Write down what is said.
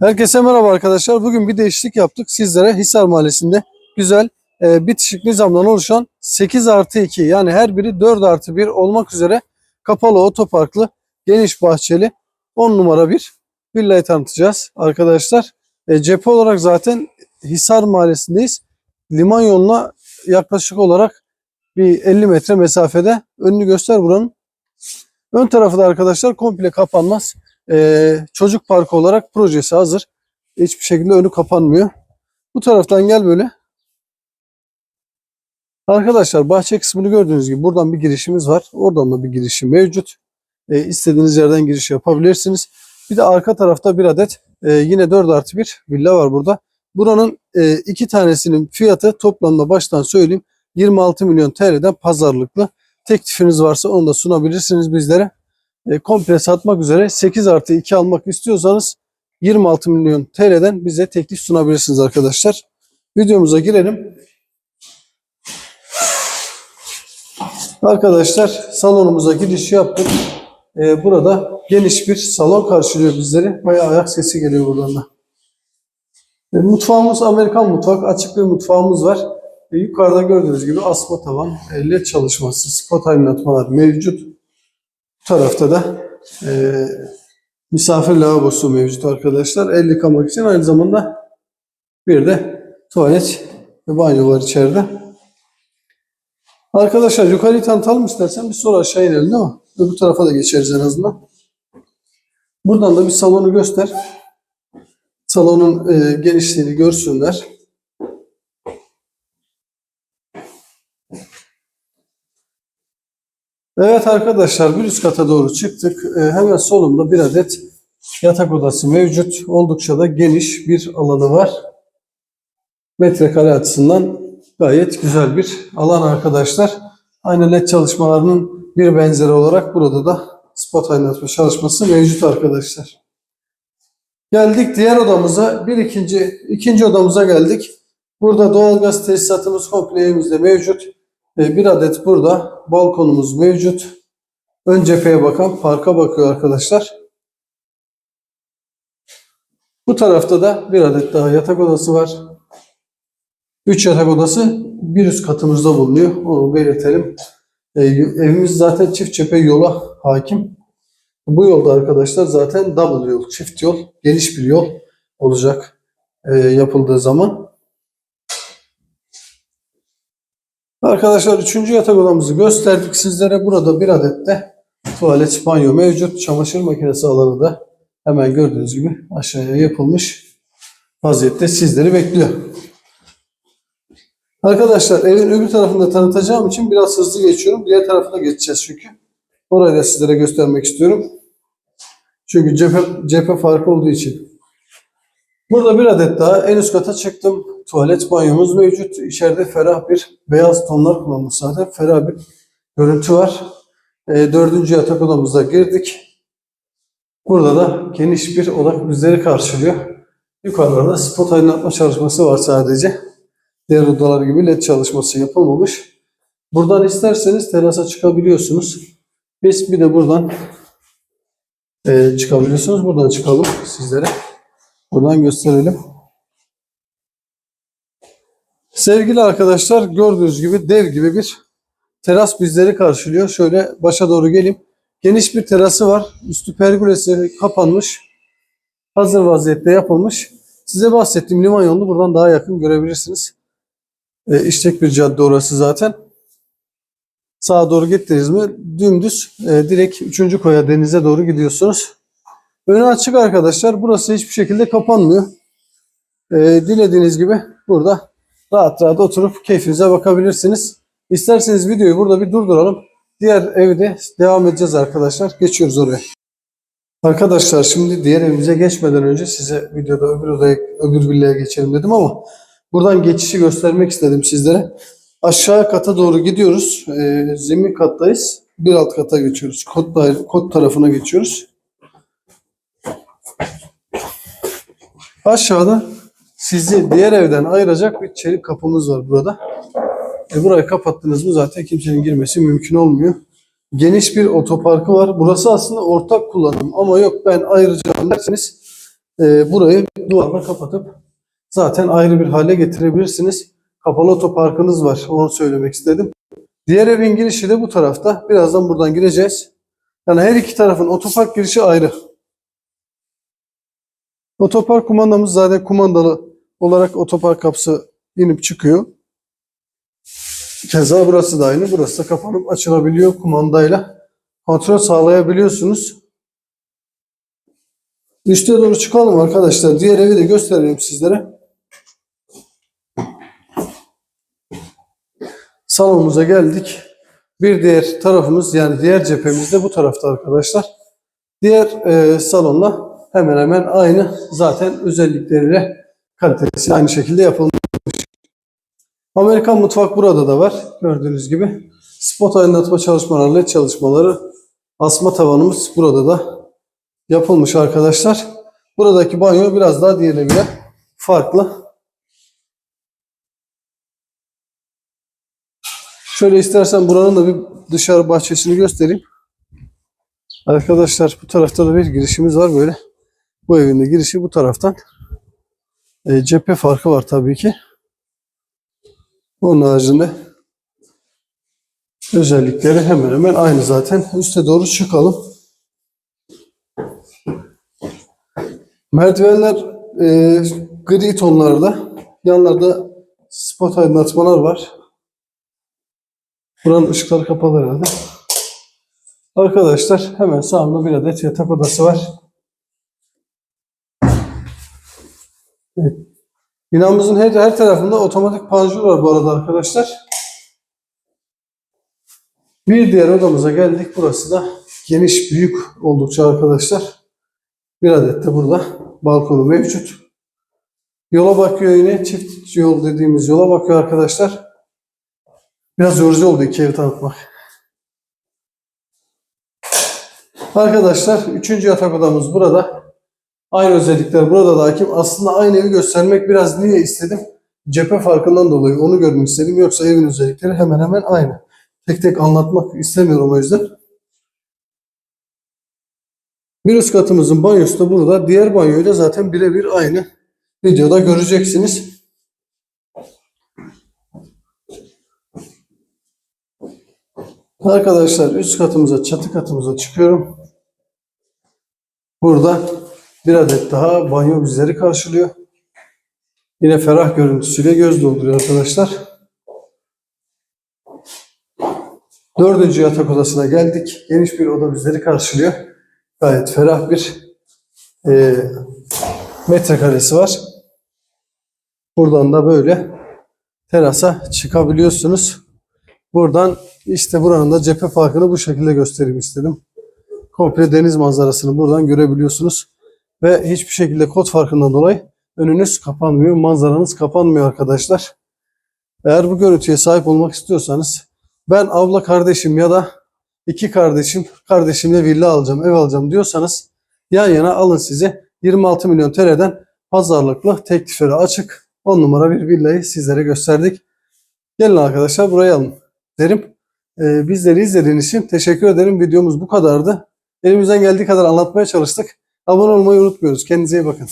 Herkese merhaba arkadaşlar. Bugün bir değişiklik yaptık. Sizlere Hisar Mahallesi'nde güzel e, bitişik nizamdan oluşan 8 artı 2 yani her biri 4 artı 1 olmak üzere kapalı otoparklı geniş bahçeli 10 numara bir villayı tanıtacağız arkadaşlar. E, cephe olarak zaten Hisar Mahallesi'ndeyiz. Liman yoluna yaklaşık olarak bir 50 metre mesafede. Önünü göster buranın. Ön tarafı da arkadaşlar komple kapanmaz. Ee, çocuk parkı olarak projesi hazır. Hiçbir şekilde önü kapanmıyor. Bu taraftan gel böyle. Arkadaşlar bahçe kısmını gördüğünüz gibi buradan bir girişimiz var. Oradan da bir girişim mevcut. Ee, istediğiniz yerden giriş yapabilirsiniz. Bir de arka tarafta bir adet e, yine 4 artı 1 villa var burada. Buranın e, iki tanesinin fiyatı toplamda baştan söyleyeyim 26 milyon TL'den pazarlıklı. Teklifiniz varsa onu da sunabilirsiniz bizlere e, komple satmak üzere 8 artı 2 almak istiyorsanız 26 milyon TL'den bize teklif sunabilirsiniz arkadaşlar. Videomuza girelim. Arkadaşlar salonumuza giriş yaptık. E, burada geniş bir salon karşılıyor bizleri. Bayağı ayak sesi geliyor buradan da. E, mutfağımız Amerikan mutfak. Açık bir mutfağımız var. E, yukarıda gördüğünüz gibi asma tavan, e, led çalışması, spot aydınlatmalar mevcut. Tarafta da e, misafir lavabosu mevcut arkadaşlar. El yıkamak için aynı zamanda bir de tuvalet ve banyo var içeride. Arkadaşlar yukarıyı tanıtalım istersen bir sonra aşağı inelim mi? Öbür tarafa da geçeriz en azından. Buradan da bir salonu göster. Salonun e, genişliğini görsünler. Evet arkadaşlar bir üst kata doğru çıktık. Ee, hemen solumda bir adet yatak odası mevcut. Oldukça da geniş bir alanı var. Metrekare açısından gayet güzel bir alan arkadaşlar. Aynı led çalışmalarının bir benzeri olarak burada da spot aydınlatma çalışması mevcut arkadaşlar. Geldik diğer odamıza. Bir ikinci, ikinci odamıza geldik. Burada doğalgaz tesisatımız komple evimizde mevcut. E, Bir adet burada balkonumuz mevcut. Ön cepheye bakan parka bakıyor arkadaşlar. Bu tarafta da bir adet daha yatak odası var. 3 yatak odası bir üst katımızda bulunuyor. Onu belirtelim. E, evimiz zaten çift cephe yola hakim. Bu yolda arkadaşlar zaten double yol, çift yol, geniş bir yol olacak e, yapıldığı zaman. Arkadaşlar üçüncü yatak odamızı gösterdik sizlere. Burada bir adet de tuvalet, banyo mevcut. Çamaşır makinesi alanı da hemen gördüğünüz gibi aşağıya yapılmış vaziyette sizleri bekliyor. Arkadaşlar evin öbür tarafında tanıtacağım için biraz hızlı geçiyorum. Diğer tarafına geçeceğiz çünkü. Orayı da sizlere göstermek istiyorum. Çünkü cephe, cephe farkı olduğu için. Burada bir adet daha en üst kata çıktım. Tuvalet banyomuz mevcut. İçeride ferah bir beyaz tonlar kullanmış zaten. Ferah bir görüntü var. E, dördüncü yatak odamıza girdik. Burada da geniş bir oda bizleri karşılıyor. Yukarıda da spot aydınlatma çalışması var sadece. Diğer odalar gibi led çalışması yapılmamış. Buradan isterseniz terasa çıkabiliyorsunuz. Biz bir de buradan e, çıkabiliyorsunuz. Buradan çıkalım sizlere. Buradan gösterelim. Sevgili arkadaşlar gördüğünüz gibi dev gibi bir teras bizleri karşılıyor. Şöyle başa doğru geleyim. Geniş bir terası var. Üstü pergolesi kapanmış. Hazır vaziyette yapılmış. Size bahsettiğim liman yolunu buradan daha yakın görebilirsiniz. E, işlek bir cadde orası zaten. Sağa doğru gittiniz mi dümdüz e, direkt 3. koya denize doğru gidiyorsunuz. Önü açık arkadaşlar. Burası hiçbir şekilde kapanmıyor. E, dilediğiniz gibi burada rahat rahat oturup keyfinize bakabilirsiniz. İsterseniz videoyu burada bir durduralım. Diğer evde devam edeceğiz arkadaşlar. Geçiyoruz oraya. Arkadaşlar şimdi diğer evimize geçmeden önce size videoda öbür odaya, öbür villaya geçelim dedim ama buradan geçişi göstermek istedim sizlere. Aşağı kata doğru gidiyoruz. Ee, zemin kattayız. Bir alt kata geçiyoruz. Kod, kod tarafına geçiyoruz. Aşağıda sizi diğer evden ayıracak bir çelik kapımız var burada. E burayı kapattınız mı zaten kimsenin girmesi mümkün olmuyor. Geniş bir otoparkı var. Burası aslında ortak kullanım ama yok ben ayıracağım derseniz e, burayı duvarla kapatıp zaten ayrı bir hale getirebilirsiniz. Kapalı otoparkınız var. Onu söylemek istedim. Diğer evin girişi de bu tarafta. Birazdan buradan gireceğiz. Yani her iki tarafın otopark girişi ayrı. Otopark kumandamız zaten kumandalı olarak otopark kapısı inip çıkıyor. Keza burası da aynı. Burası da kapanıp açılabiliyor kumandayla. Kontrol sağlayabiliyorsunuz. Üste doğru çıkalım arkadaşlar. Diğer evi de göstereyim sizlere. Salonumuza geldik. Bir diğer tarafımız yani diğer cephemiz de bu tarafta arkadaşlar. Diğer e, salonla hemen hemen aynı. Zaten özellikleriyle kalitesi aynı şekilde yapılmış. Amerikan mutfak burada da var. Gördüğünüz gibi. Spot aydınlatma çalışmaları, led çalışmaları, asma tavanımız burada da yapılmış arkadaşlar. Buradaki banyo biraz daha diğerine göre farklı. Şöyle istersen buranın da bir dışarı bahçesini göstereyim. Arkadaşlar bu tarafta da bir girişimiz var böyle. Bu evin de girişi bu taraftan. E, cephe farkı var tabii ki. Onun haricinde özellikleri hemen hemen aynı zaten. Üste doğru çıkalım. Merdivenler e, gri tonlarda. Yanlarda spot aydınlatmalar var. Buranın ışıkları kapalı herhalde. Arkadaşlar hemen sağımda bir adet yatak odası var. Binamızın her, her tarafında otomatik panjur var bu arada arkadaşlar. Bir diğer odamıza geldik. Burası da geniş, büyük oldukça arkadaşlar. Bir adet de burada balkonu mevcut. Yola bakıyor yine. Çift yol dediğimiz yola bakıyor arkadaşlar. Biraz yorucu oldu iki evi tanıtmak. Arkadaşlar üçüncü yatak odamız burada. Aynı özellikler burada da hakim. Aslında aynı evi göstermek biraz niye istedim? Cephe farkından dolayı onu görmek istedim. Yoksa evin özellikleri hemen hemen aynı. Tek tek anlatmak istemiyorum o yüzden. Bir üst katımızın banyosu da burada. Diğer banyoyla zaten birebir aynı. Videoda göreceksiniz. Arkadaşlar üst katımıza, çatı katımıza çıkıyorum. Burada bir adet daha banyo bizleri karşılıyor. Yine ferah görüntüsüyle göz dolduruyor arkadaşlar. Dördüncü yatak odasına geldik. Geniş bir oda bizleri karşılıyor. Gayet ferah bir e, metrekaresi var. Buradan da böyle terasa çıkabiliyorsunuz. Buradan işte buranın da cephe farkını bu şekilde göstereyim istedim. Komple deniz manzarasını buradan görebiliyorsunuz. Ve hiçbir şekilde kod farkından dolayı önünüz kapanmıyor, manzaranız kapanmıyor arkadaşlar. Eğer bu görüntüye sahip olmak istiyorsanız ben abla kardeşim ya da iki kardeşim, kardeşimle villa alacağım, ev alacağım diyorsanız yan yana alın size 26 milyon TL'den pazarlıklı teklifleri açık 10 numara bir villayı sizlere gösterdik. Gelin arkadaşlar buraya alın derim. Ee, bizleri izlediğiniz için teşekkür ederim. Videomuz bu kadardı. Elimizden geldiği kadar anlatmaya çalıştık. Abone olmayı unutmuyoruz. Kendinize iyi bakın.